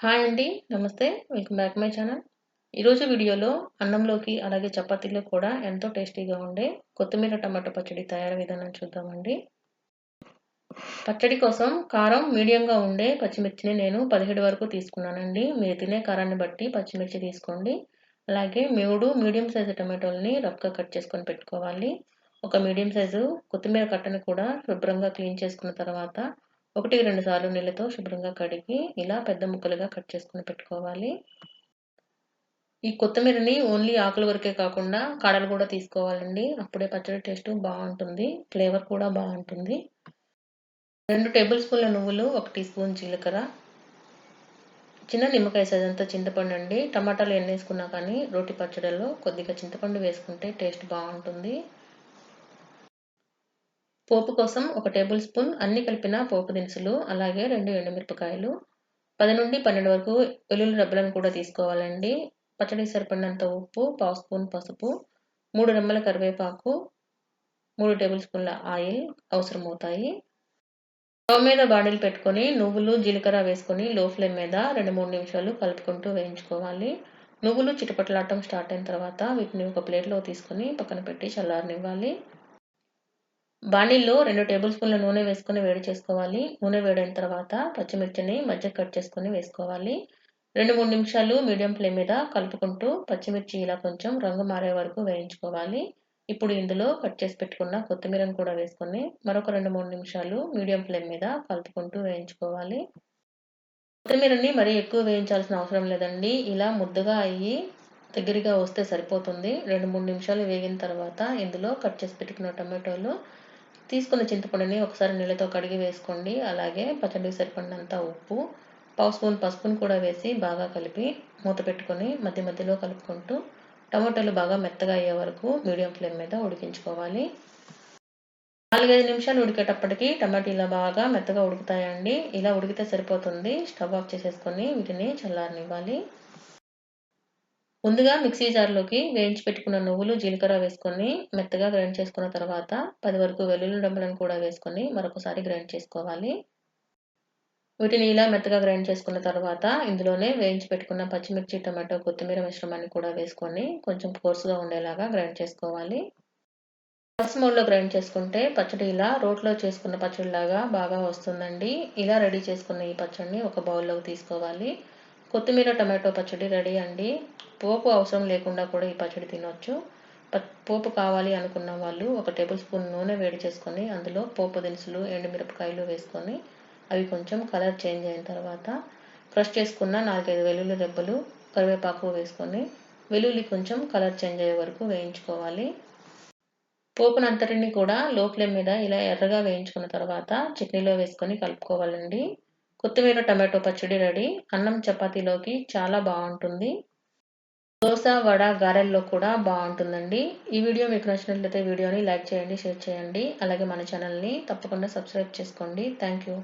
Hi అండి. నమస్తే. Welcome back my channel. ఈరోజు వీడియోలో అన్నంలోకి అలాగే చపాతీలో కూడా ఎంతో టేస్టీగా ఉండే కొత్తిమీర టమాటో పచ్చడి తయారీ విధానం చూద్దామండి. పచ్చడి కోసం కారం మీడియంగా ఉండే పచ్చిమిర్చిని నేను 17 వరకు తీసుకున్నానండి. మీరు తినే కారాన్ని బట్టి పచ్చిమిర్చి తీసుకోండి. అలాగే మూడు మీడియం సైజు టమాటోల్ని రఫ్‌గా కట్ చేసుకొని పెట్టుకోవాలి. ఒక మీడియం సైజు కొత్తిమీర కట్టను కూడా శుభ్రంగా క్లీన్ చేసుకున్న తర్వాత 1, 2 సార్లు నీళ్ళతో శుభ్రంగా కడిగి ఇలా పెద్ద ముక్కలుగా కట్ చేసుకుని పెట్టుకోవాలి. ఈ కొత్తిమీరని ఓన్లీ ఆకుల వరకే కాకుండా కాడలు కూడా తీసుకోవాలండి. అప్పుడే పచ్చడి టేస్ట్ బాగుంటుంది ఫ్లేవర్ కూడా బాగుంటుంది రెండు టేబుల్ స్పూన్ల నువ్వులు, ఒక టీ స్పూన్ జీలకర్ర, చిన్న నిమ్మకాయ సైజంత చింతపండు అండి. టమాటాలు ఎన్నేసుకున్నా కానీ రోటి పచ్చడిలో కొద్దిగా చింతపండు వేసుకుంటే టేస్ట్ బాగుంటుంది పోపు కోసం ఒక టేబుల్ స్పూన్ అన్ని కలిపిన పోపు దినుసులు, అలాగే రెండు ఎండుమిరపకాయలు, 10-12 వరకు వెల్లుల్లి రెబ్బలను కూడా తీసుకోవాలండి. పచ్చడి సరిపడినంత ఉప్పు, పావు స్పూన్ పసుపు, మూడు రెమ్మల కరివేపాకు, మూడు టేబుల్ స్పూన్ల ఆయిల్ అవసరమవుతాయి. స్టవ్ మీద బాడీలు పెట్టుకొని నువ్వులు, జీలకర్ర వేసుకొని లో ఫ్లేమ్ మీద 2-3 నిమిషాలు కలుపుకుంటూ వేయించుకోవాలి. నువ్వులు చిటపటలాడటం స్టార్ట్ అయిన తర్వాత వీటిని ఒక ప్లేట్‌లో తీసుకొని పక్కన పెట్టి చల్లారనివ్వాలి. బాణీల్లో రెండు టేబుల్ స్పూన్ల నూనె వేసుకొని వేడి చేసుకోవాలి. నూనె వేడైన తర్వాత పచ్చిమిర్చిని మధ్య కట్ చేసుకొని వేసుకోవాలి. 2-3 నిమిషాలు మీడియం ఫ్లేమ్ మీద కలుపుకుంటూ పచ్చిమిర్చి ఇలా కొంచెం రంగు మారే వరకు వేయించుకోవాలి. ఇప్పుడు ఇందులో కట్ చేసి పెట్టుకున్న కొత్తిమీరను కూడా వేసుకొని మరొక 2-3 నిమిషాలు మీడియం ఫ్లేమ్ మీద కలుపుకుంటూ వేయించుకోవాలి. కొత్తిమీరని మరీ ఎక్కువ వేయించాల్సిన అవసరం లేదండి. ఇలా ముద్దగా అయ్యి దగ్గరగా వస్తే సరిపోతుంది. 2-3 నిమిషాలు వేగిన తర్వాత ఇందులో కట్ చేసి పెట్టుకున్న టమాటోలు, తీసుకున్న చింతపండుని ఒకసారి నీళ్ళతో కడిగి వేసుకోండి. అలాగే పచ్చడికి సరిపడినంత ఉప్పు, పావు స్పూన్ పసుపును కూడా వేసి బాగా కలిపి మూత పెట్టుకొని మధ్య మధ్యలో కలుపుకుంటూ టమాటాలు బాగా మెత్తగా అయ్యే వరకు మీడియం ఫ్లేమ్ మీద ఉడికించుకోవాలి. 4-5 నిమిషాలు ఉడికేటప్పటికి టమాటా ఇలా బాగా మెత్తగా ఉడుకుతాయండి. ఇలా ఉడికితే సరిపోతుంది. స్టవ్ ఆఫ్ చేసేసుకొని వీటిని చల్లారనివ్వాలి. ముందుగా మిక్సీ జార్‌లోకి వేయించి పెట్టుకున్న నువ్వులు, జీలకర్ర వేసుకొని మెత్తగా గ్రైండ్ చేసుకున్న తర్వాత పది వరకు వెల్లుల్లి రెబ్బలను కూడా వేసుకొని మరొకసారి గ్రైండ్ చేసుకోవాలి. వీటిని ఇలా మెత్తగా గ్రైండ్ చేసుకున్న తర్వాత ఇందులోనే వేయించి పెట్టుకున్న పచ్చిమిర్చి, టమాటో, కొత్తిమీర మిశ్రమాన్ని కూడా వేసుకొని కొంచెం కోర్సుగా ఉండేలాగా గ్రైండ్ చేసుకోవాలి. పల్స్ మోడ్‌లో గ్రైండ్ చేసుకుంటే పచ్చడి ఇలా రోట్లో చేసుకున్న పచ్చడిలాగా బాగా వస్తుందండి. ఇలా రెడీ చేసుకున్న ఈ పచ్చడిని ఒక బౌల్‌లోకి తీసుకోవాలి. కొత్తిమీర టమాటో పచ్చడి రెడీ అండి. పోపు అవసరం లేకుండా కూడా ఈ పచ్చడి తినొచ్చు. ప పోపు కావాలి అనుకున్న వాళ్ళు ఒక టేబుల్ స్పూన్ నూనె వేడి చేసుకొని అందులో పోపు దినుసులు, ఎండుమిరపకాయలు వేసుకొని అవి కొంచెం కలర్ చేంజ్ అయిన తర్వాత క్రష్ చేసుకున్న 4, 5 వెల్లుల్లి రెబ్బలు, కరివేపాకు వేసుకొని వెల్లుల్లి కొంచెం కలర్ చేంజ్ అయ్యే వరకు వేయించుకోవాలి. పోపునంతటిని కూడా లో ఫ్లేమ్ మీద ఇలా ఎర్రగా వేయించుకున్న తర్వాత చట్నీలో వేసుకొని కలుపుకోవాలండి. కొత్తిమీర టమాటో పచ్చడి రెడీ. అన్నం, చపాతీలోకి చాలా బాగుంటుంది దోశ వడ, గారెల్లో కూడా బాగుంటుందండి ఈ వీడియో మీకు నచ్చినట్లయితే వీడియోని లైక్ చేయండి, షేర్ చేయండి. అలాగే మన ఛానల్‌ని తప్పకుండా సబ్స్క్రైబ్ చేసుకోండి. Thank you.